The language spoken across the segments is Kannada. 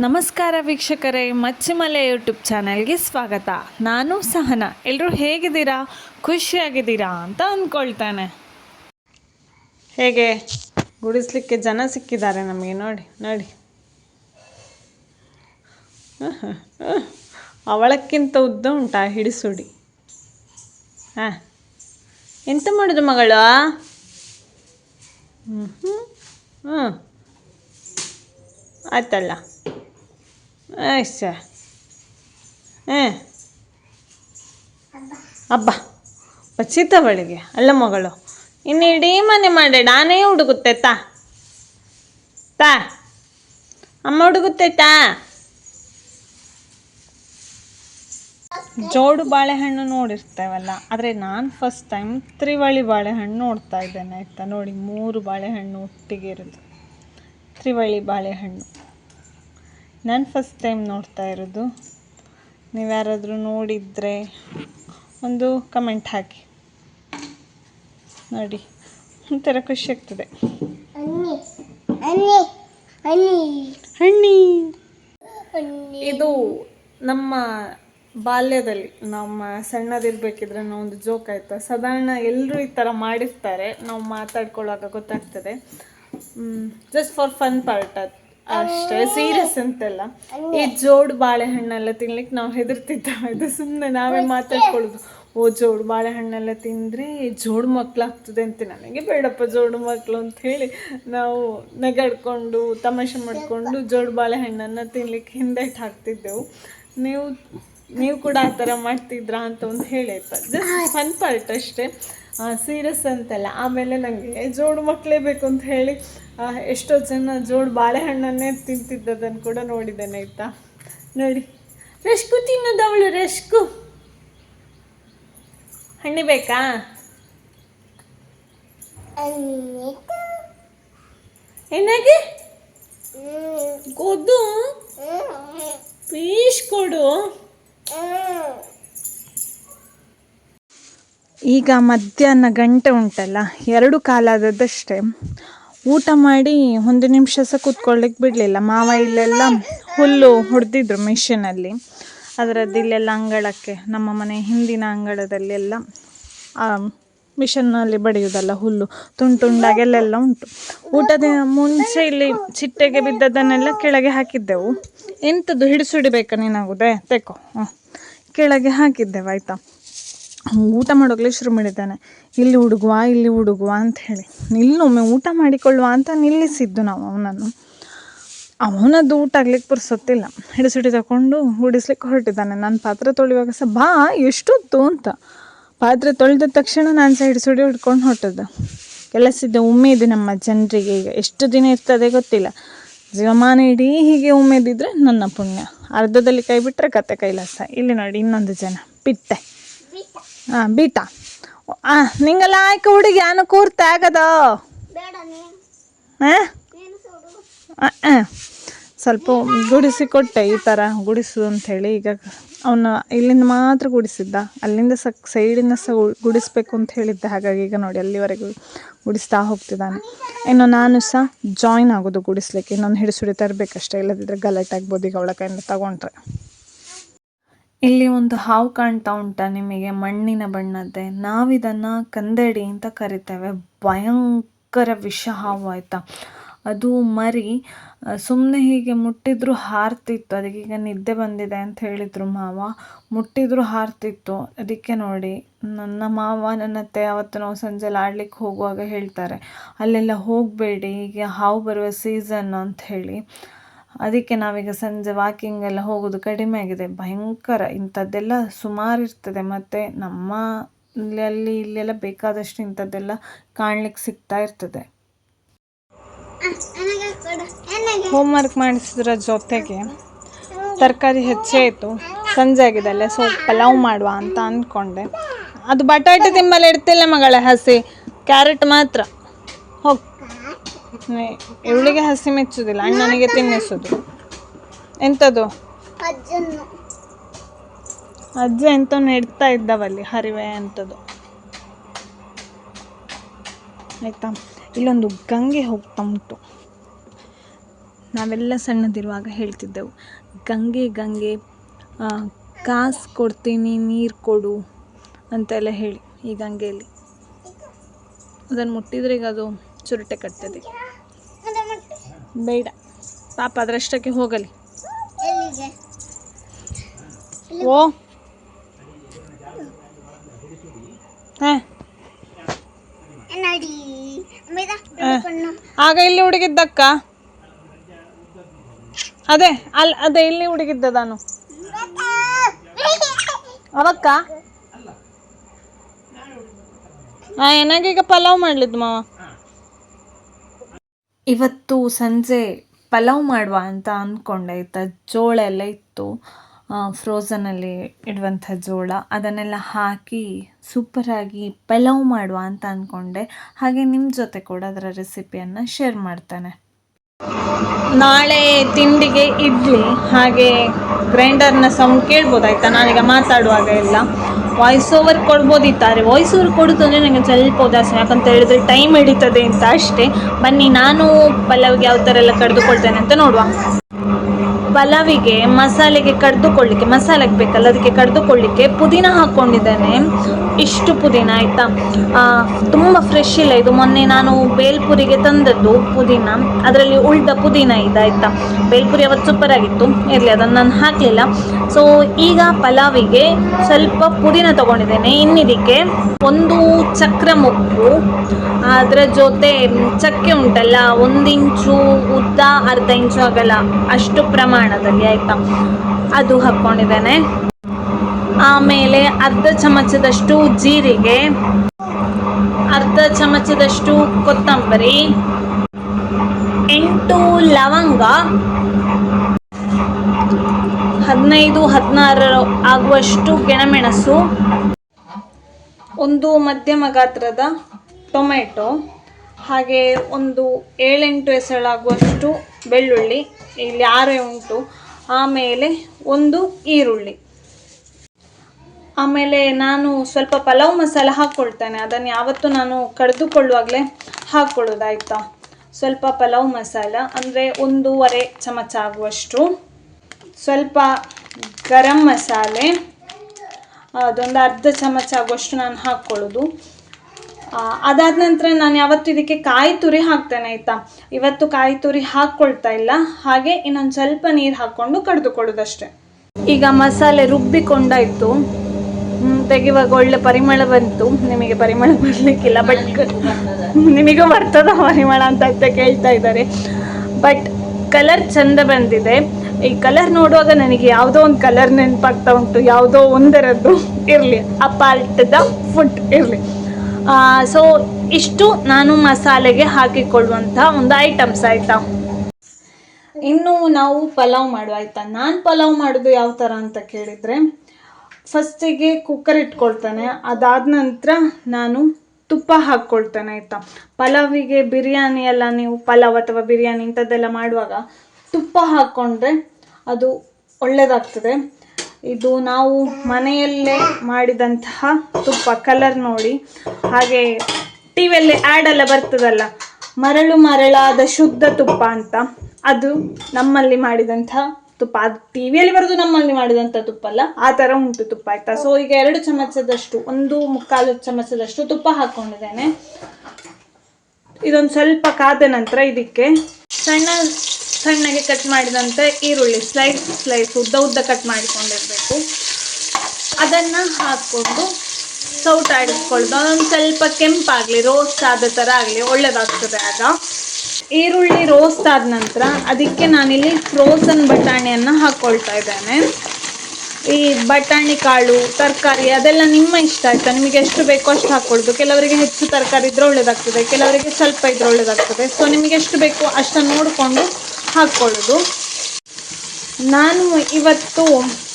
ನಮಸ್ಕಾರ ವೀಕ್ಷಕರೇ, ಮಚ್ಚಿಮಲೆ ಯೂಟ್ಯೂಬ್ ಚಾನಲ್ಗೆ ಸ್ವಾಗತ. ನಾನು ಸಹನ. ಎಲ್ಲರೂ ಹೇಗಿದ್ದೀರಾ? ಖುಷಿಯಾಗಿದ್ದೀರಾ ಅಂತ ಅಂದ್ಕೊಳ್ತಾನೆ. ಹೇಗೆ? ಗುಡಿಸ್ಲಿಕ್ಕೆ ಜನ ಸಿಕ್ಕಿದ್ದಾರೆ ನಮಗೆ. ನೋಡಿ ನೋಡಿ. ಅವಳಕ್ಕಿಂತ ಉದ್ದ ಉಂಟಾ ಹಿಡಿಸುಡಿ. ಹಾಂ. ಎಂತ ಮಾಡೋದು ಮಗಳು? ಹ್ಞೂ ಹ್ಞೂ ಹ್ಞೂ ಆಯ್ತಲ್ಲ ಸರ್ ಹಾಂ. ಅಬ್ಬ. ಬಚ್ಚಿತವಳಿಗೆ ಅಲ್ಲ ಮಗಳು. ಇನ್ನು ಇಡೀ ಮನೆ ಮಾಡೆ, ನಾನೇ ಹುಡುಗುತ್ತೆ, ತಾ. ತಾ. ಅಮ್ಮ ಹುಡುಗುತ್ತೆ, ತಾ. ಜೋಡು ಬಾಳೆಹಣ್ಣು ನೋಡಿರ್ತೇವಲ್ಲ, ಆದರೆ ನಾನು ಫಸ್ಟ್ ಟೈಮ್ ತ್ರಿವಳಿ ಬಾಳೆಹಣ್ಣು ನೋಡ್ತಾ ಇದ್ದೇನೆ, ಆಯಿತಾ? ನೋಡಿ, ಮೂರು ಬಾಳೆಹಣ್ಣು ಒಟ್ಟಿಗೆ ಇರೋದು. ತ್ರಿವಳಿ ಬಾಳೆಹಣ್ಣು. ನಾನು ಫಸ್ಟ್ ಟೈಮ್ ನೋಡ್ತಾ ಇರೋದು. ನೀವು ಯಾರಾದರೂ ನೋಡಿದರೆ ಒಂದು ಕಮೆಂಟ್ ಹಾಕಿ. ನೋಡಿ ಒಂಥರ ಖುಷಿ ಆಗ್ತದೆ. ಹಣ್ಣಿ. ಇದು ನಮ್ಮ ಬಾಲ್ಯದಲ್ಲಿ ನಮ್ಮ ಸಣ್ಣದಿರ್ಬೇಕಿದ್ರೆ ನಾವು ಒಂದು ಜೋಕ್ ಆಯ್ತು. ಸಾಧಾರಣ ಎಲ್ಲರೂ ಈ ಥರ ಮಾಡಿರ್ತಾರೆ. ನಾವು ಮಾತಾಡ್ಕೊಳ್ಳುವಾಗ ಗೊತ್ತಾಗ್ತದೆ. ಜಸ್ಟ್ ಫಾರ್ ಫನ್ ಪಾರ್ಟ್ ಅಷ್ಟೇ. ಸೀರಿಯಸ್ ಅಂತಲ್ಲ. ಈ ಜೋಡ್ ಬಾಳೆಹಣ್ಣೆಲ್ಲ ತಿನ್ಲಿಕ್ಕೆ ನಾವು ಹೆದರ್ತಿದ್ದಾವೆ. ಅದು ಸುಮ್ಮನೆ ನಾವೇ ಮಾತಾಡ್ಕೊಳ್ಳೋದು ಓ ಜೋಡು ಬಾಳೆಹಣ್ಣೆಲ್ಲ ತಿಂದರೆ ಜೋಡು ಮಕ್ಕಳಾಗ್ತದೆ ಅಂತ ನನಗೆ. ಬೇಡಪ್ಪ ಜೋಡು ಮಕ್ಕಳು ಅಂತ ಹೇಳಿ ನಾವು ನೆಗಾಡ್ಕೊಂಡು ತಮಾಷೆ ಮಾಡಿಕೊಂಡು ಜೋಡು ಬಾಳೆಹಣ್ಣನ್ನು ತಿನ್ಲಿಕ್ಕೆ ಹಿಂದೆಟ್ಟು ಹಾಕ್ತಿದ್ದೆವು. ನೀವು ನೀವು ಕೂಡ ಆ ಥರ ಮಾಡ್ತಿದ್ರಾ ಅಂತ ಒಂದು ಹೇಳಿ ಆಯ್ತಾ? ಜಸ್ಟ್ ಫನ್ ಪಾರ್ಟ್ ಅಷ್ಟೇ. ಸೀರಿಯಸ್ ಅಂತಲ್ಲ. ಆಮೇಲೆ ನನಗೆ ಜೋಡು ಮಕ್ಕಳೇ ಬೇಕು ಅಂತ ಹೇಳಿ ಎಷ್ಟೋ ಜನ ಜೋಡು ಬಾಳೆಹಣ್ಣನ್ನೇ ತಿಂತಿದ್ದದನ್ನು ಕೂಡ ನೋಡಿದ್ದೇನೆ, ಆಯ್ತಾ? ನೋಡಿ. ರಶ್ಕು ತಿನ್ನೋದವಳು, ರಶ್ಕು. ಹಣ್ಣಿ ಬೇಕಾ? ಏನಾಗಿ? ಗೊದ್ದು ಪೀಸ್ ಕೊಡು. ಈಗ ಮಧ್ಯಾಹ್ನ ಗಂಟೆ ಉಂಟಲ್ಲ, ಎರಡು ಕಾಲಾದದ್ದಷ್ಟೇ. ಊಟ ಮಾಡಿ ಒಂದು ನಿಮಿಷ ಸಹ ಕೂತ್ಕೊಳ್ಳಿಕ್ಕೆ ಬಿಡಲಿಲ್ಲ. ಮಾವ ಇಲ್ಲೆಲ್ಲ ಹುಲ್ಲು ಹೊಡೆದಿದ್ರು ಮಿಷಿನಲ್ಲಿ. ಅದರದ್ದು ಇಲ್ಲೆಲ್ಲ ಅಂಗಳಕ್ಕೆ, ನಮ್ಮ ಮನೆ ಹಿಂದಿನ ಅಂಗಳದಲ್ಲೆಲ್ಲ ಮಿಷನ್ನಲ್ಲಿ ಬಡಿಯೋದಲ್ಲ ಹುಲ್ಲು. ತುಂಡು ತುಂಡಾಗಿ ಉಂಟು. ಊಟದ ಮುಂಚೆ ಇಲ್ಲಿ ಚಿಟ್ಟೆಗೆ ಬಿದ್ದದನ್ನೆಲ್ಲ ಕೆಳಗೆ ಹಾಕಿದ್ದೆವು. ಎಂಥದ್ದು ಹಿಡಿಸುಡಿಬೇಕಾ ನೀನಾಗುದೇ? ತೆಕೋ. ಹಾಂ ಕೆಳಗೆ ಹಾಕಿದ್ದೆವು, ಆಯಿತಾ? ಊಟ ಮಾಡೋಗಲೇ ಶುರು ಮಾಡಿದ್ದಾನೆ. ಇಲ್ಲಿ ಹುಡುಗುವ ಇಲ್ಲಿ ಹುಡುಗುವ ಅಂತ ಹೇಳಿ. ನಿಲ್ಲೊಮ್ಮೆ ಊಟ ಮಾಡಿಕೊಳ್ಳುವ ಅಂತ ನಿಲ್ಲಿಸಿದ್ದು ನಾವು ಅವನನ್ನು. ಅವನದ್ದು ಊಟ ಆಗ್ಲಿಕ್ಕೆ ಪುರ್ಸೊತ್ತಿಲ್ಲ. ಹಿಡಿಸಿಡಿ ತಗೊಂಡು ಉಡಿಸ್ಲಿಕ್ಕೆ ಹೊರಟಿದ್ದಾನೆ. ನಾನು ಪಾತ್ರೆ ತೊಳೆಯುವಾಗ ಸಹ ಬಾ, ಎಷ್ಟೊತ್ತು ಅಂತ. ಪಾತ್ರೆ ತೊಳೆದ ತಕ್ಷಣ ನಾನು ಸಹ ಹಿಡಿಸುಡಿ ಹಿಡ್ಕೊಂಡು ಹೊರಟದ್ದು. ಕೆಲಸದ ಇದೆ ನಮ್ಮ ಜನರಿಗೆ ಈಗ. ಎಷ್ಟು ದಿನ ಇರ್ತದೆ ಗೊತ್ತಿಲ್ಲ. ಜೀವಮಾನ ಇಡೀ ಹೀಗೆ ಉಮ್ಮೆದಿದ್ರೆ ನನ್ನ ಪುಣ್ಯ. ಅರ್ಧದಲ್ಲಿ ಕೈ ಬಿಟ್ಟರೆ ಕತೆ ಕೈಲಾಸ. ಇಲ್ಲಿ ನೋಡಿ ಇನ್ನೊಂದು ಜನ. ಬಿಟ್ಟೆ ಹಾಂ ಬೀಟ. ನಿಂಗೆಲ್ಲ ಆಯ್ಕ ಹುಡುಗಿ ಅನು ಕೂರ್ತೆ ಆಗದ? ಹಾಂ ಸ್ವಲ್ಪ ಗುಡಿಸಿ ಕೊಟ್ಟೆ ಈ ಥರ ಗುಡಿಸು ಅಂಥೇಳಿ ಈಗ ಅವನ ಇಲ್ಲಿಂದ ಮಾತ್ರ ಗುಡಿಸಿದ್ದ. ಅಲ್ಲಿಂದ ಸ ಸೈಡಿಂದ ಸಹ ಗುಡಿಸ್ಬೇಕು ಅಂತ ಹೇಳಿದ್ದೆ. ಹಾಗಾಗಿ ಈಗ ನೋಡಿ ಅಲ್ಲಿವರೆಗೂ ಗುಡಿಸ್ತಾ ಹೋಗ್ತಿದ್ದಾನೆ. ಇನ್ನು ನಾನು ಸಹ ಜಾಯ್ನ್ ಆಗೋದು ಗುಡಿಸ್ಲಿಕ್ಕೆ. ಇನ್ನೊಂದು ಹಿಡಿಸುಡಿ ತರಬೇಕಷ್ಟೇ. ಇಲ್ಲದಿದ್ದರೆ ಗಲಾಟೆ ಆಗ್ಬೋದು ಈಗ ಅವಳ ಕೈಯಿಂದ ತಗೊಂಡ್ರೆ. ಇಲ್ಲಿ ಒಂದು ಹಾವು ಕಾಣ್ತಾ ಉಂಟಾ ನಿಮಗೆ, ಮಣ್ಣಿನ ಬಣ್ಣದ್ದೆ. ನಾವಿದನ್ನು ಕಂದಡಿ ಅಂತ ಕರಿತೇವೆ. ಭಯಂಕರ ವಿಷ ಹಾವು ಆಯಿತಾ. ಅದು ಮರಿ ಸುಮ್ಮನೆ ಹೀಗೆ ಮುಟ್ಟಿದ್ರು ಹಾರ್ತಿತ್ತು. ಅದಕ್ಕೆ ಈಗ ನಿದ್ದೆ ಬಂದಿದೆ ಅಂತ ಹೇಳಿದರು ಮಾವ. ಮುಟ್ಟಿದ್ರು ಹಾರ್ತಿತ್ತು. ಅದಕ್ಕೆ ನೋಡಿ, ನನ್ನ ಮಾವ ನನ್ನ ಅತ್ತೆ ಅವತ್ತು ನಾವು ಸಂಜೆಲಿ ಆಡ್ಲಿಕ್ಕೆ ಹೋಗುವಾಗ ಹೇಳ್ತಾರೆ, ಅಲ್ಲೆಲ್ಲ ಹೋಗಬೇಡಿ ಈಗ ಹಾವು ಬರುವ ಸೀಸನ್ ಅಂತ ಹೇಳಿ. ಅದಕ್ಕೆ ನಾವೀಗ ಸಂಜೆ ವಾಕಿಂಗ್ ಎಲ್ಲ ಹೋಗೋದು ಕಡಿಮೆ ಆಗಿದೆ. ಭಯಂಕರ. ಇಂಥದ್ದೆಲ್ಲ ಸುಮಾರು ಇರ್ತದೆ. ಮತ್ತು ನಮ್ಮ ಅಲ್ಲಿ, ಇಲ್ಲೆಲ್ಲ ಬೇಕಾದಷ್ಟು ಇಂಥದ್ದೆಲ್ಲ ಕಾಣ್ಲಿಕ್ಕೆ ಸಿಗ್ತಾ ಇರ್ತದೆ. ಹೋಮ್ವರ್ಕ್ ಮಾಡಿಸಿದ್ರ ಜೊತೆಗೆ ತರಕಾರಿ ಹೆಚ್ಚೇ ಇತ್ತು. ಸಂಜೆ ಆಗಿದೆ ಅಲ್ಲ ಸೊ ಪಲಾವ್ ಮಾಡುವ ಅಂತ ಅಂದ್ಕೊಂಡೆ ಅದು ಬಟಾಟೆ ತಿಂಬಲ್ಲಿ ಇಡ್ತಿಲ್ಲ ಮಗಳೇ ಹಸಿ. ಕ್ಯಾರೆಟ್ ಮಾತ್ರ. ಹೋಗಿ. ಇವಳಿಗೆ ಹಸಿ ಮೆಚ್ಚುದಿಲ್ಲ. ಅಣ್ಣನಿಗೆ ತಿನ್ನಿಸೋದು. ಎಂಥದ್ದು ಅಜ್ಜ ಎಂತ ನೆಡ್ತಾ ಇದ್ದವಲ್ಲಿ ಹರಿವೆ ಅಂತದು ಆಯ್ತಾ? ಇಲ್ಲೊಂದು ಗಂಗೆ ಹೋಗ್ತಾ ಉಂಟು. ನಾವೆಲ್ಲ ಸಣ್ಣದಿರುವಾಗ ಹೇಳ್ತಿದ್ದೆವು. ಗಂಗೆ ಗಂಗೆ ಕಾಸು ಕೊಡ್ತೀನಿ ನೀರು ಕೊಡು ಅಂತೆಲ್ಲ ಹೇಳಿ ಈ ಗಂಗೆಯಲ್ಲಿ. ಅದನ್ನು ಮುಟ್ಟಿದ್ರೆ ಈಗ ಅದು ಚುರುಟೆ ಕಟ್ತದೆ. ಬೇಡ. ಪಾಪ ಅದರಷ್ಟಕ್ಕೆ ಹೋಗಲಿ. ಓ. ಹಾಂ. ಆಗ ಇಲ್ಲಿ ಹುಡುಗಿದ್ದಕ್ಕ? ಅದೇ ಅಲ್ಲಿ ಅದೇ ಇಲ್ಲಿ ಹುಡುಗಿದ್ದ ನಾನು ಅವಕ್ಕ? ಹಾ ಏನಾಗೀಗ ಪಲಾವ್ ಮಾಡ್ಲಿದ್ದು ಮಾವ? ಇವತ್ತು ಸಂಜೆ ಪಲಾವ್ ಮಾಡುವ ಅಂತ ಅಂದ್ಕೊಂಡೆ ಆಯಿತಾ ಜೋಳ ಎಲ್ಲ ಇತ್ತು. ಫ್ರೋಝನಲ್ಲಿ ಇಡುವಂಥ ಜೋಳ. ಅದನ್ನೆಲ್ಲ ಹಾಕಿ ಸೂಪರಾಗಿ ಪಲಾವ್ ಮಾಡುವ ಅಂತ ಅಂದ್ಕೊಂಡೆ ಹಾಗೆ ನಿಮ್ಮ ಜೊತೆ ಕೂಡ ಅದರ ರೆಸಿಪಿಯನ್ನು ಶೇರ್ ಮಾಡ್ತೇನೆ. ನಾಳೆ ತಿಂಡಿಗೆ ಇಡ್ಲಿ. ಹಾಗೆ ಗ್ರೈಂಡರ್ನ ಸೌಂಡ್ ಕೇಳ್ಬೋದಾಯ್ತಾ? ನಾನೀಗ ಮಾತಾಡುವಾಗ ಎಲ್ಲ. ವಾಯ್ಸ್ ಓವರ್ ಕೊಡ್ಬೋದಿತ್ತಾರೆ. ವಾಯ್ಸ್ ಓವರ್ ಕೊಡೋದು ಅಂದರೆ ನನಗೆ ಸ್ವಲ್ಪ ಉದಾಸೀನ, ಯಾಕಂತ ಹೇಳಿದ್ರೆ ಟೈಮ್ ಹಿಡಿತದೆ ಅಂತ ಅಷ್ಟೇ. ಬನ್ನಿ, ನಾನು ಪಲ್ಲವ್ಗೆ ಯಾವ ಥರ ಎಲ್ಲ ಕಡಿದುಕೊಳ್ತೇನೆ ಅಂತ ನೋಡುವ. ಪಲಾವಿಗೆ ಮಸಾಲೆಗೆ ಕಡ್ದುಕೊಳ್ಳಿಕ್ಕೆ, ಮಸಾಲೆಗೆ ಬೇಕಲ್ಲ, ಅದಕ್ಕೆ ಕಡ್ದುಕೊಳ್ಳಿಕ್ಕೆ ಪುದೀನ ಹಾಕ್ಕೊಂಡಿದ್ದೇನೆ. ಇಷ್ಟು ಪುದೀನ, ಆಯಿತಾ? ತುಂಬ ಫ್ರೆಶ್ ಇಲ್ಲ ಇದು. ಮೊನ್ನೆ ನಾನು ಬೇಲ್ಪುರಿಗೆ ತಂದದ್ದು ಪುದೀನ. ಅದರಲ್ಲಿ ಉಳ್ದ ಪುದೀನ ಇದೆ, ಆಯಿತಾ? ಬೇಲ್ಪುರಿ ಅವತ್ತು ಸೂಪರ್ ಆಗಿತ್ತು. ಇರಲಿ, ಅದನ್ನು ನಾನು ಹಾಕಲಿಲ್ಲ. ಸೊ ಈಗ ಪಲಾವಿಗೆ ಸ್ವಲ್ಪ ಪುದೀನ ತೊಗೊಂಡಿದ್ದೇನೆ. ಇನ್ನಿದಕ್ಕೆ ಒಂದು ಚಕ್ರ ಮುಕ್ಕು. ಅದರ ಜೊತೆ ಚಕ್ಕೆ ಉಂಟಲ್ಲ, ಒಂದು ಇಂಚು ಉದ್ದ, ಅರ್ಧ ಇಂಚು ಆಗಲ್ಲ ಅಷ್ಟು ಪ್ರಮಾಣದಲ್ಲಿ ಆಯಿತಾ? ಅದು ಹಾಕ್ಕೊಂಡಿದ್ದೇನೆ ಆಮೇಲೆ ಅರ್ಧ ಚಮಚದಷ್ಟು ಜೀರಿಗೆ, ಅರ್ಧ ಚಮಚದಷ್ಟು ಕೊತ್ತಂಬರಿ, ಎಂಟು ಲವಂಗ, ಹದಿನೈದು ಹದಿನಾರು ಆಗುವಷ್ಟು ಗೆಣಮೆಣಸು, ಒಂದು ಮಧ್ಯಮ ಗಾತ್ರದ ಟೊಮೆಟೊ ಹಾಗೆ ಒಂದು ಏಳೆಂಟು ಎಸಳಾಗುವಷ್ಟು ಬೆಳ್ಳುಳ್ಳಿ, ಇಲ್ಲಿ ಆರೇ ಉಂಟು. ಆಮೇಲೆ ಒಂದು ಈರುಳ್ಳಿ. ಆಮೇಲೆ ನಾನು ಸ್ವಲ್ಪ ಪಲಾವ್ ಮಸಾಲ ಹಾಕ್ಕೊಳ್ತೇನೆ ಅದನ್ನು ಯಾವತ್ತೂ ನಾನು ಕಡಿದುಕೊಳ್ಳುವಾಗಲೇ ಹಾಕ್ಕೊಳ್ಳೋದಾಯ್ತಾ ಸ್ವಲ್ಪ ಪಲಾವ್ ಮಸಾಲ, ಅಂದರೆ ಒಂದೂವರೆ ಚಮಚ ಆಗುವಷ್ಟು. ಸ್ವಲ್ಪ ಗರಂ ಮಸಾಲೆ, ಅದೊಂದು ಅರ್ಧ ಚಮಚ ಆಗುವಷ್ಟು ನಾನು ಹಾಕ್ಕೊಳ್ಳೋದು ಅದಾದ ನಂತರ ನಾನು ಯಾವತ್ತು ಇದಕ್ಕೆ ಕಾಯಿ ತುರಿ ಹಾಕ್ತೇನೆ, ಆಯಿತಾ? ಇವತ್ತು ಕಾಯಿ ತುರಿ ಹಾಕ್ಕೊಳ್ತಾ ಇಲ್ಲ. ಹಾಗೆ ಇನ್ನೊಂದು ಸ್ವಲ್ಪ ನೀರು ಹಾಕ್ಕೊಂಡು ಕಡಿದುಕೊಳ್ಳೋದಷ್ಟೆ. ಈಗ ಮಸಾಲೆ ರುಬ್ಬಿಕೊಂಡಾಯಿತು ತೆಗೆಯುವಾಗ ಒಳ್ಳೆ ಪರಿಮಳ ಬಂತು. ನಿಮಗೆ ಪರಿಮಳ ಬರಲಿಕ್ಕಿಲ್ಲ ಬಟ್ ನಿಮಗೂ ಬರ್ತದ ಪರಿಮಳ ಅಂತ ಅಂತ ಕೇಳ್ತಾ ಇದ್ದಾರೆ. ಬಟ್ ಕಲರ್ ಚಂದ ಬಂದಿದೆ. ಈ ಕಲರ್ ನೋಡುವಾಗ ನನಗೆ ಯಾವುದೋ ಒಂದು ಕಲರ್ ನೆನಪಾಗ್ತಾ ಉಂಟು. ಯಾವುದೋ ಒಂದರದ್ದು ಇರಲಿ. ಆ ದ ಫುಡ್ ಇರಲಿ. ಸೊ ಇಷ್ಟು ನಾನು ಮಸಾಲೆಗೆ ಹಾಕಿಕೊಳ್ಳುವಂಥ ಒಂದು ಐಟಮ್ಸ್ ಆಯಿತಾ? ಇನ್ನು ನಾವು ಪಲಾವ್ ಮಾಡುವ ಆಯಿತಾ? ನಾನು ಪಲಾವ್ ಮಾಡೋದು ಯಾವ ಥರ ಅಂತ ಕೇಳಿದರೆ ಫಸ್ಟಿಗೆ ಕುಕ್ಕರ್ ಇಟ್ಕೊಳ್ತೇನೆ. ಅದಾದ ನಂತರ ನಾನು ತುಪ್ಪ ಹಾಕ್ಕೊಳ್ತೇನೆ ಆಯಿತಾ? ಪಲಾವಿಗೆ ಬಿರಿಯಾನಿ ಎಲ್ಲ ನೀವು, ಪಲಾವ್ ಅಥವಾ ಬಿರಿಯಾನಿ ಇಂಥದ್ದೆಲ್ಲ ಮಾಡುವಾಗ ತುಪ್ಪ ಹಾಕ್ಕೊಂಡ್ರೆ ಅದು ಒಳ್ಳೆಯದಾಗ್ತದೆ ಇದು ನಾವು ಮನೆಯಲ್ಲೇ ಮಾಡಿದಂತಹ ತುಪ್ಪ ಕಲರ್ ನೋಡಿ. ಹಾಗೆ ಟಿ ವಿಯಲ್ಲಿ ಆ್ಯಡ್ ಎಲ್ಲ ಬರ್ತದಲ್ಲ, ಮರಳು ಮರಳಾದ ಶುದ್ಧ ತುಪ್ಪ ಅಂತ, ಅದು ನಮ್ಮಲ್ಲಿ ಮಾಡಿದಂತಹ ತುಪ್ಪ. ಅದು ಟಿ ವಿಯಲ್ಲಿ ಬರೋದು ನಮ್ಮಲ್ಲಿ ಮಾಡಿದಂಥ ತುಪ್ಪ ಅಲ್ಲ, ಆ ಥರ ಉಂಟು ತುಪ್ಪ ಆಯಿತಾ? ಸೊ ಈಗ ಎರಡು ಚಮಚದಷ್ಟು, ಒಂದು ಮುಕ್ಕಾಲು ಚಮಚದಷ್ಟು ತುಪ್ಪ ಹಾಕ್ಕೊಂಡಿದ್ದೇನೆ ಇದೊಂದು ಸ್ವಲ್ಪ ಕಾದ ನಂತರ ಇದಕ್ಕೆ ಸಣ್ಣ ಸಣ್ಣಗೆ ಕಟ್ ಮಾಡಿದಂತೆ ಈರುಳ್ಳಿ ಸ್ಲೈಸ್ ಸ್ಲೈಸ್ ಉದ್ದ ಉದ್ದ ಕಟ್ ಮಾಡಿಕೊಂಡಿರಬೇಕು. ಅದನ್ನು ಹಾಕ್ಕೊಂಡು ಸೌಟ್ ಆಡಿಸ್ಕೊಳ್ಳೋದು ಅದೊಂದು ಸ್ವಲ್ಪ ಕೆಂಪಾಗಲಿ ರೋಸ್ಟ್ ಆದ ಥರ ಆಗಲಿ ಒಳ್ಳೆಯದಾಗ್ತದೆ ಆಗ. ಈರುಳ್ಳಿ ರೋಸ್ಟ್ ಆದ ನಂತರ ಅದಕ್ಕೆ ನಾನಿಲ್ಲಿ ಫ್ರೋಸನ್ ಬಟಾಣಿಯನ್ನು ಹಾಕ್ಕೊಳ್ತಾ ಇದ್ದೇನೆ. ಈ ಬಟಾಣಿ ಕಾಳು, ತರಕಾರಿ ಅದೆಲ್ಲ ನಿಮ್ಮ ಇಷ್ಟ ಆಯ್ತಾ? ನಿಮಗೆ ಎಷ್ಟು ಬೇಕೋ ಅಷ್ಟು ಹಾಕ್ಕೊಳ್ದು ಕೆಲವರಿಗೆ ಹೆಚ್ಚು ತರಕಾರಿ ಇದ್ರೆ ಒಳ್ಳೇದಾಗ್ತದೆ, ಕೆಲವರಿಗೆ ಸ್ವಲ್ಪ ಇದ್ರೆ ಒಳ್ಳೇದಾಗ್ತದೆ. ಸೊ ನಿಮಗೆ ಎಷ್ಟು ಬೇಕೋ ಅಷ್ಟನ್ನು ನೋಡಿಕೊಂಡು ಹಾಕ್ಕೊಳ್ಳೋದು ನಾನು ಇವತ್ತು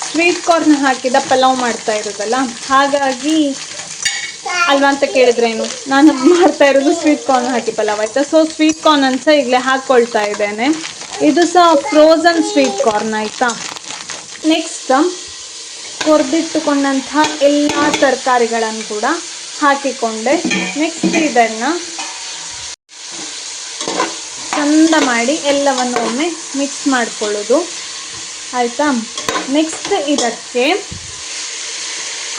ಸ್ವೀಟ್ ಕಾರ್ನ್ ಹಾಕಿದ ಪಲಾವ್ ಮಾಡ್ತಾ ಇರೋದಲ್ಲ, ಹಾಗಾಗಿ ಅಲ್ವಾ ಅಂತ ಕೇಳಿದ್ರೇನು ನಾನು ಮಾಡ್ತಾ ಇರೋದು ಸ್ವೀಟ್ ಕಾರ್ನ್ ಹಾಕಿ ಪಲಾವ್, ಆಯ್ತಾ? ಸೊ ಸ್ವೀಟ್ ಕಾರ್ನ್ ಅಂತ ಈಗಲೇ ಹಾಕ್ಕೊಳ್ತಾ ಇದ್ದೇನೆ. ಇದು ಸಹ ಫ್ರೋಝನ್ ಸ್ವೀಟ್ ಕಾರ್ನ್ ಆಯಿತಾ? ನೆಕ್ಸ್ಟ್ ಕೊರ್ದಿಟ್ಟುಕೊಂಡಂತಹ ಎಲ್ಲ ತರಕಾರಿಗಳನ್ನು ಕೂಡ ಹಾಕಿಕೊಂಡೆ. ನೆಕ್ಸ್ಟ್ ಇದನ್ನು ಚಂದ ಮಾಡಿ ಎಲ್ಲವನ್ನು ಒಮ್ಮೆ ಮಿಕ್ಸ್ ಮಾಡಿಕೊಳ್ಳೋದು. ಆಯಿತಾ? ನೆಕ್ಸ್ಟ್ ಇದಕ್ಕೆ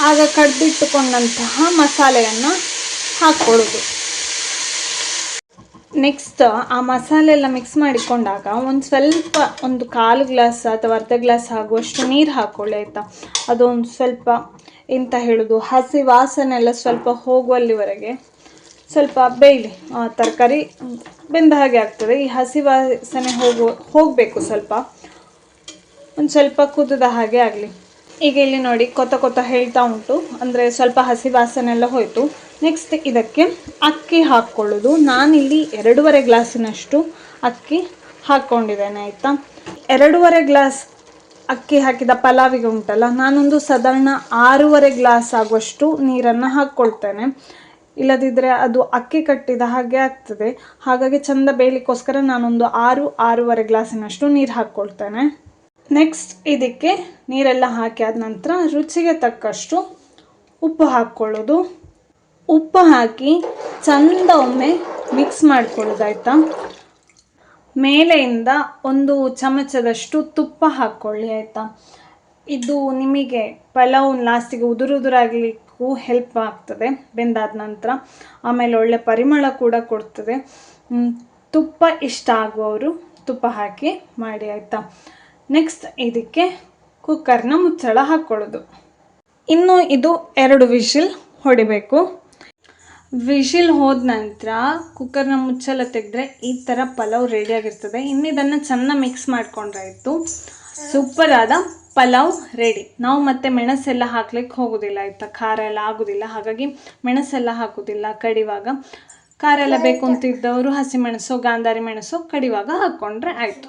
ಆಗ ಕಡ್ದಿಟ್ಟುಕೊಂಡಂತಹ ಮಸಾಲೆಯನ್ನು ಹಾಕ್ಕೊಳ್ಳೋದು. ನೆಕ್ಸ್ಟ್ ಆ ಮಸಾಲೆ ಎಲ್ಲ ಮಿಕ್ಸ್ ಮಾಡಿಕೊಂಡಾಗ ಒಂದು ಸ್ವಲ್ಪ ಒಂದು ಕಾಲು ಗ್ಲಾಸ್ ಅಥವಾ ಅರ್ಧ ಗ್ಲಾಸ್ ಆಗುವಷ್ಟು ನೀರು ಹಾಕ್ಕೊಳ್ಳಿ ಆಯಿತಾ? ಅದೊಂದು ಸ್ವಲ್ಪ ಎಂತ ಹೇಳೋದು? ಹಸಿ ವಾಸನೆ ಎಲ್ಲ ಸ್ವಲ್ಪ ಹೋಗುವಲ್ಲಿವರೆಗೆ ಸ್ವಲ್ಪ ಬೇಯಲಿ ತರಕಾರಿ ಬೆಂದ ಹಾಗೆ ಆಗ್ತದೆ. ಈ ಹಸಿ ವಾಸನೆ ಹೋಗೋ, ಹೋಗಬೇಕು ಸ್ವಲ್ಪ. ಒಂದು ಸ್ವಲ್ಪ ಕುದದ ಹಾಗೆ ಆಗಲಿ. ಈಗ ಇಲ್ಲಿ ನೋಡಿ ಕೊತ ಕೊತ ಹೇಳ್ತಾ ಉಂಟು. ಅಂದರೆ ಸ್ವಲ್ಪ ಹಸಿ ವಾಸನೆ ಎಲ್ಲ ಹೋಯಿತು. ನೆಕ್ಸ್ಟ್ ಇದಕ್ಕೆ ಅಕ್ಕಿ ಹಾಕ್ಕೊಳ್ಳೋದು ನಾನಿಲ್ಲಿ ಎರಡೂವರೆ ಗ್ಲಾಸಿನಷ್ಟು ಅಕ್ಕಿ ಹಾಕ್ಕೊಂಡಿದ್ದೇನೆ ಆಯಿತಾ? ಎರಡೂವರೆ ಗ್ಲಾಸ್ ಅಕ್ಕಿ ಹಾಕಿದ ಪಲಾವಿಗೆ ಉಂಟಲ್ಲ, ನಾನೊಂದು ಸಾಧಾರಣ ಆರೂವರೆ ಗ್ಲಾಸ್ ಆಗುವಷ್ಟು ನೀರನ್ನು ಹಾಕ್ಕೊಳ್ತೇನೆ. ಇಲ್ಲದಿದ್ದರೆ ಅದು ಅಕ್ಕಿ ಕಟ್ಟಿದ ಹಾಗೆ ಆಗ್ತದೆ. ಹಾಗಾಗಿ ಚಂದ ಬೇಯಲಿಕ್ಕೋಸ್ಕರ ನಾನೊಂದು ಆರು, ಆರೂವರೆ ಗ್ಲಾಸಿನಷ್ಟು ನೀರು ಹಾಕ್ಕೊಳ್ತೇನೆ. ನೆಕ್ಸ್ಟ್ ಇದಕ್ಕೆ ನೀರೆಲ್ಲ ಹಾಕಿ ಆದ ನಂತರ ರುಚಿಗೆ ತಕ್ಕಷ್ಟು ಉಪ್ಪು ಹಾಕ್ಕೊಳ್ಳೋದು. ಉಪ್ಪು ಹಾಕಿ ಚಂದ ಒಮ್ಮೆ ಮಿಕ್ಸ್ ಮಾಡ್ಕೊಳ್ಳೋದಾಯ್ತಾ? ಮೇಲೆಯಿಂದ ಒಂದು ಚಮಚದಷ್ಟು ತುಪ್ಪ ಹಾಕ್ಕೊಳ್ಳಿ ಆಯಿತಾ? ಇದು ನಿಮಗೆ ಪಲಾವ್ ಲಾಸ್ಟಿಗೆ ಉದುರು ಉದುರಾಗಲಿಕ್ಕೂ ಹೆಲ್ಪ್ ಆಗ್ತದೆ. ಬೆಂದಾದ ನಂತರ ಆಮೇಲೆ ಒಳ್ಳೆ ಪರಿಮಳ ಕೂಡ ಕೊಡ್ತದೆ. ತುಪ್ಪ ಇಷ್ಟ ಆಗುವವರು ತುಪ್ಪ ಹಾಕಿ ಮಾಡಿ, ಆಯಿತಾ? ನೆಕ್ಸ್ಟ್ ಇದಕ್ಕೆ ಕುಕ್ಕರ್ನ ಮುಚ್ಚಳ ಹಾಕ್ಕೊಳ್ಳೋದು ಇನ್ನು ಇದು ಎರಡು ವಿಷಿಲ್ ಹೊಡಿಬೇಕು. ವಿಷಿಲ್ ಹೋದ ನಂತರ ಕುಕ್ಕರ್ನ ಮುಚ್ಚಲ ತೆಗೆದ್ರೆ ಈ ಥರ ಪಲಾವ್ ರೆಡಿಯಾಗಿರ್ತದೆ ಇನ್ನು ಇದನ್ನು ಚೆನ್ನಾಗಿ ಮಿಕ್ಸ್ ಮಾಡ್ಕೊಂಡ್ರಾಯಿತು. ಸೂಪರಾದ ಪಲಾವ್ ರೆಡಿ ನಾವು ಮತ್ತೆ ಮೆಣಸೆಲ್ಲ ಹಾಕ್ಲಿಕ್ಕೆ ಹೋಗೋದಿಲ್ಲ. ಆಯಿತಾ ಖಾರ ಎಲ್ಲ ಆಗೋದಿಲ್ಲ. ಹಾಗಾಗಿ ಮೆಣಸೆಲ್ಲ ಹಾಕೋದಿಲ್ಲ ಕಡಿವಾಗ. ಖಾರ ಎಲ್ಲ ಬೇಕು ಅಂತಿದ್ದವರು ಹಸಿಮೆಣಸು ಗಾಂಧಾರಿ ಮೆಣಸು ಕಡಿವಾಗ ಹಾಕ್ಕೊಂಡ್ರೆ ಆಯಿತು.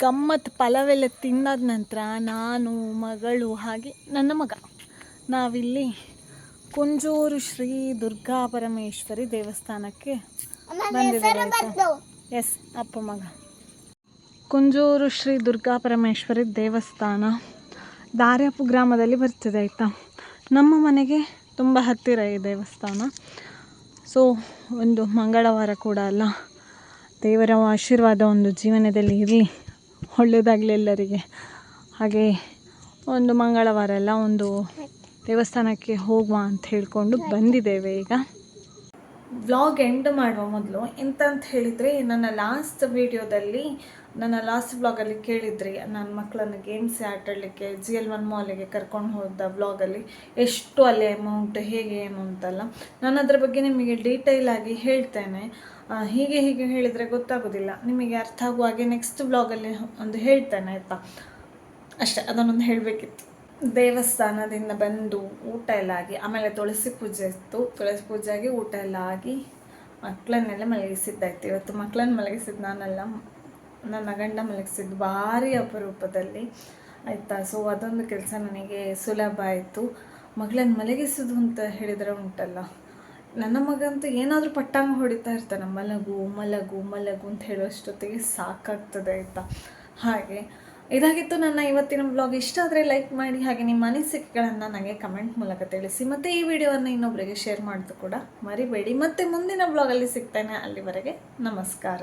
ಗಮ್ಮತ್ ಪಲಾವೆಲ್ಲ ತಿಂದಾದ ನಂತರ ನಾನು ಮಗಳು ಹಾಗೆ ನನ್ನ ಮಗ. ನಾವಿಲ್ಲಿ ಕುಂಜೂರು ಶ್ರೀ ದುರ್ಗಾ ಪರಮೇಶ್ವರಿ ದೇವಸ್ಥಾನಕ್ಕೆ ಬಂದಿದ್ದೀವಿ ಆಯ್ತಾ ಎಸ್ ಅಪ್ಪ ಮಗ. ಕುಂಜೂರು ಶ್ರೀ ದುರ್ಗಾ ಪರಮೇಶ್ವರಿ ದೇವಸ್ಥಾನ ದಾರ್ಯಾಪು ಗ್ರಾಮದಲ್ಲಿ ಬರ್ತದೆ, ಆಯಿತಾ? ನಮ್ಮ ಮನೆಗೆ ತುಂಬ ಹತ್ತಿರ ಈ ದೇವಸ್ಥಾನ. ಸೊ ಒಂದು ಮಂಗಳವಾರ ಕೂಡ ಅಲ್ಲ. ದೇವರ ಆಶೀರ್ವಾದ ಒಂದು ಜೀವನದಲ್ಲಿ ಇರಲಿ. ಒಳ್ಳೆಯದಾಗಲಿ ಎಲ್ಲರಿಗೆ. ಹಾಗೆ ಒಂದು ಮಂಗಳವಾರ ಎಲ್ಲ ಒಂದು ದೇವಸ್ಥಾನಕ್ಕೆ ಹೋಗುವ ಅಂತ ಹೇಳಿಕೊಂಡು ಬಂದಿದ್ದೇವೆ ಈಗ. ವ್ಲಾಗ್ ಎಂಡ್ ಮಾಡುವ ಮೊದಲು, ಎಂತ ಅಂತ ಹೇಳಿದರೆ, ನನ್ನ ಲಾಸ್ಟ್ ವಿಡಿಯೋದಲ್ಲಿ ನನ್ನ ಲಾಸ್ಟ್ ವ್ಲಾಗಲ್ಲಿ ಕೇಳಿದ್ರಿ ನನ್ನ ಮಕ್ಕಳನ್ನು ಗೇಮ್ಸ್ ಆಟಾಡಲಿಕ್ಕೆ ಜಿ ಎಲ್ ಒನ್ ಮಾಲಿಗೆ ಕರ್ಕೊಂಡು ಹೋದ ವ್ಲಾಗಲ್ಲಿ ಎಷ್ಟು ಅಲ್ಲಿ ಅಮೌಂಟ್ ಹೇಗೆ ಏನು ಅಂತಲ್ಲ ನಾನು ಅದರ ಬಗ್ಗೆ ನಿಮಗೆ ಡೀಟೇಲ್ ಆಗಿ ಹೇಳ್ತೇನೆ. ಹೀಗೆ ಹೀಗೆ ಹೇಳಿದರೆ ಗೊತ್ತಾಗೋದಿಲ್ಲ. ನಿಮಗೆ ಅರ್ಥ ಆಗುವ ಹಾಗೆ ನೆಕ್ಸ್ಟ್ ವ್ಲಾಗಲ್ಲಿ ಒಂದು ಹೇಳ್ತೇನೆ, ಆಯಿತಾ? ಅಷ್ಟೇ, ಅದನ್ನೊಂದು ಹೇಳಬೇಕಿತ್ತು. ದೇವಸ್ಥಾನದಿಂದ ಬಂದು ಊಟ ಎಲ್ಲ ಆಗಿ, ಆಮೇಲೆ ತುಳಸಿ ಪೂಜೆ ಇತ್ತು. ತುಳಸಿ ಪೂಜೆ ಆಗಿ ಊಟ ಎಲ್ಲ ಆಗಿ ಮಕ್ಕಳನ್ನೆಲ್ಲ ಮಲಗಿಸಿದ್ದಾಯ್ತು. ಇವತ್ತು ಮಕ್ಕಳನ್ನ ಮಲಗಿಸಿದ್ದು ನಾನಲ್ಲ. ನನ್ನ ಗಂಡ ಮಲಗಿಸಿದ್ದು ಭಾರಿ ಅಪರೂಪದಲ್ಲಿ ಆಯಿತಾ? ಸೊ ಅದೊಂದು ಕೆಲಸ ನನಗೆ ಸುಲಭ ಆಯಿತು. ಮಗಳನ್ನ ಮಲಗಿಸೋದು ಅಂತ ಹೇಳಿದರೆ ಉಂಟಲ್ಲ. ನನ್ನ ಮಗಂತೂ ಏನಾದರೂ ಪಟ್ಟಾಂಗ ಹೊಡಿತಾ ಇರ್ತಾನೆ. ಮಲಗು ಮಲಗು ಮಲಗು ಅಂತ ಹೇಳುವಷ್ಟೊತ್ತಿಗೆ ಸಾಕಾಗ್ತದೆ ಆಯಿತಾ? ಹಾಗೆ, ಇದಾಗಿತ್ತು ನನ್ನ ಇವತ್ತಿನ ಬ್ಲಾಗ್ ಇಷ್ಟ ಆದರೆ ಲೈಕ್ ಮಾಡಿ, ಹಾಗೆ ನಿಮ್ಮ ಅನಿಸಿಕೆಗಳನ್ನು ನನಗೆ ಕಮೆಂಟ್ ಮೂಲಕ ತಿಳಿಸಿ. ಮತ್ತು ಈ ವಿಡಿಯೋವನ್ನು ಇನ್ನೊಬ್ಬರಿಗೆ ಶೇರ್ ಮಾಡೋದು ಕೂಡ ಮರಿಬೇಡಿ. ಮತ್ತು ಮುಂದಿನ ಬ್ಲಾಗಲ್ಲಿ ಸಿಗ್ತೇನೆ. ಅಲ್ಲಿವರೆಗೆ ನಮಸ್ಕಾರ.